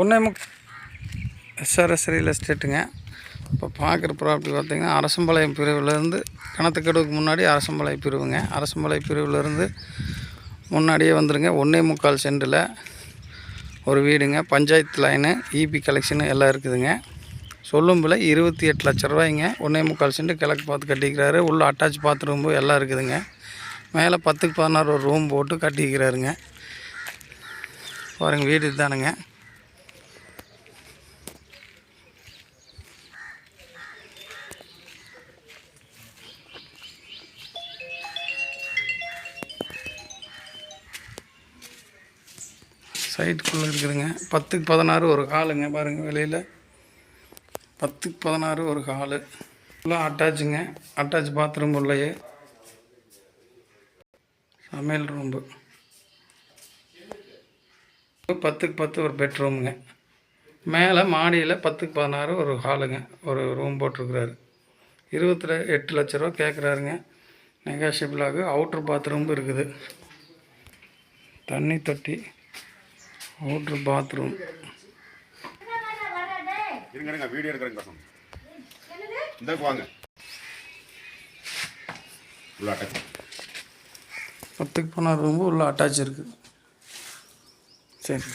ஒன்றே முக் SRS real எஸ்டேட்டுங்க இப்போ பார்க்குற ப்ராப்பர்ட்டி பார்த்தீங்கன்னா அரசம்பாளையம் பிரிவுலேருந்து கணத்துக்கடுவுக்கு முன்னாடி அரசம்பாளையம் பிரிவுங்க. அரசம்பாளையம் பிரிவுலேருந்து முன்னாடியே வந்துடுங்க ஒன்றே முக்கால் சென்டில் ஒரு வீடுங்க. பஞ்சாயத்து லைனு இபி கலெக்ஷனு எல்லாம் இருக்குதுங்க. சொல்லும் விலை இருபத்தி எட்டு லட்ச ரூபாய்ங்க. ஒன்றே முக்கால் சென்ட் கிழக்கு பார்த்து கட்டிக்கிறாரு. உள்ளே அட்டாச் பாத்ரூம்பு எல்லாம் இருக்குதுங்க. மேலே பத்துக்கு பதினாறு ஒரு ரூம் போட்டு கட்டிக்கிறாருங்க. பாருங்கள் வீடு இதுதானுங்க. சைட்டுக்குள்ளே இருக்குதுங்க. பத்துக்கு பதினாறு ஒரு ஹாலுங்க பாருங்கள் வெளியில். பத்துக்கு பதினாறு ஒரு ஹாலு. ஃபுல்லாக அட்டாச்சுங்க. அட்டாச் பாத்ரூம் உள்ளேயே. சமையல் ரூம்பு. பத்துக்கு பத்து ஒரு பெட்ரூமுங்க. மேலே மாடியில் பத்துக்கு பதினாறு ஒரு ஹாலுங்க. ஒரு ரூம் போட்டிருக்குறாரு. இருபத்தி எட்டு லட்ச ரூபா கேட்குறாருங்க நெகாஷிபிளாக அவுட்ரு பாத்ரூம் இருக்குது. தண்ணி தொட்டி. அவுட்ரு பாத்ரூம். இருங்க இருங்க வீடியோ எடுக்கிறேங்க இந்த வாங்க. உள்ள அட்டாச் பத்துக்கு பதினாறு ரூம்பு உள்ள அட்டாச் இருக்குது சரி.